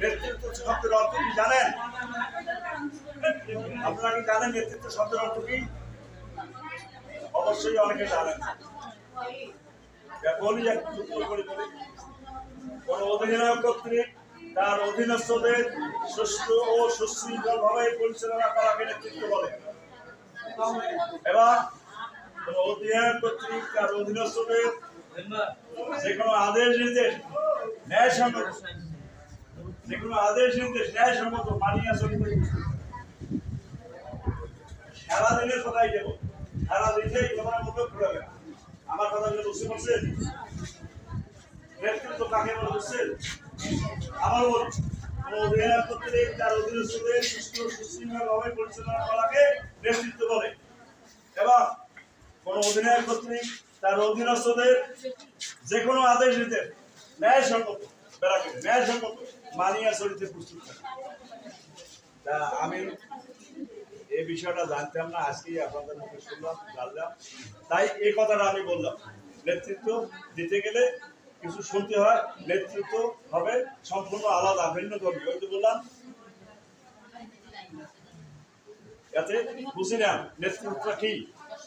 নেতৃত্ব শব্দের অর্থ কি জানেন? আপনারা কি জানেন নেতৃত্ব শব্দের অর্থ কি? অবশ্যই অনেকে জানেন। বলি কোন অধিনায়ক কর্তৃক তার অধীনস্থদের সুষ্ঠু ও সুশৃঙ্খল পরিচালনা করাকে নেতৃত্ব বলে। এবং কোন অধিনায়ক কর্তৃক তার অধীনস্থদের যে কোনো আদেশ, নির্দেশ ন্যায়সঙ্গত যে কোনো আদেশ নির্দেশ ন্যায়সঙ্গত মানিয়া চলিতে সারা দিনের কথাই দেব। সারা দিনে এই কথার মধ্যে ঘুরাবে। আমার কথাগুলো বুঝতে পারছেন? নেতৃত্ব কাকে বলে বুঝছেন? বল। অধিনায়ক কর্তৃক তার কর্তৃক তার অধীনস্থদের যে কোনো আদেশ দিতে ন্যায় ন্যায় সঙ্গত মানিয়া চলিতে প্রস্তুত তা আমি এই বিষয়টা জানতাম না আজকেই আপনাদের মুখে শুনলাম জানলাম তাই এই কথাটা আমি বললাম নেতৃত্ব দিতে গেলে কিছু শুনতে হয় নেতৃত্ব হবে সম্পূর্ণ আলাদা ভিন্ন ধর্মী ওই তো বললাম এতে বুঝি না নেতৃত্ব কি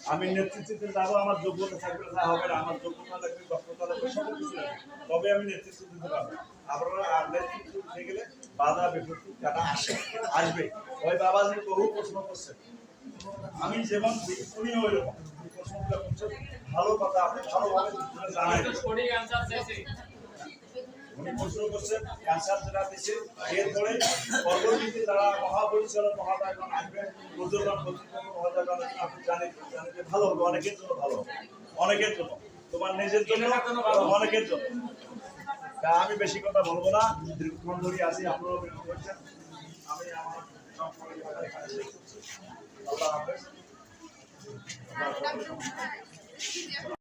আমি নেতৃত্বে যাব, আমার যোগ্যতা থাকবে না হবে না আমার যোগ্যতা লাগবে, দক্ষতা লাগবে, সব কিছু তবে আমি নেতৃত্ব দিতে পারব আপনারা আর নেতৃত্ব দিতে গেলে বাধা বিপত্তি যারা আসে, আসবে। ওই বাবাজি বহু প্রশ্ন করছে। আমি যেমন উনিও ওই রকম প্রশ্নগুলো করছেন ভালো কথা আপনি ভালোভাবে জানাই করছেন, ক্যান্সার যারা দিচ্ছে এরপরে পরবর্তীতে যারা মহাপরিচালক মহাদায়গণ আসবেন। মহাদায়গণ আপনি জানেন জানেন ভালো হবে, অনেকের জন্য ভালো অনেকের জন্য। তোমার নিজের জন্য, অনেকের জন্য। তা আমি বেশি কথা বলব না। দীর্ঘক্ষণ ধরে আছি, আপনারাও বিরক্ত করছেন। আমি আমার আল্লাহ হাফেজ।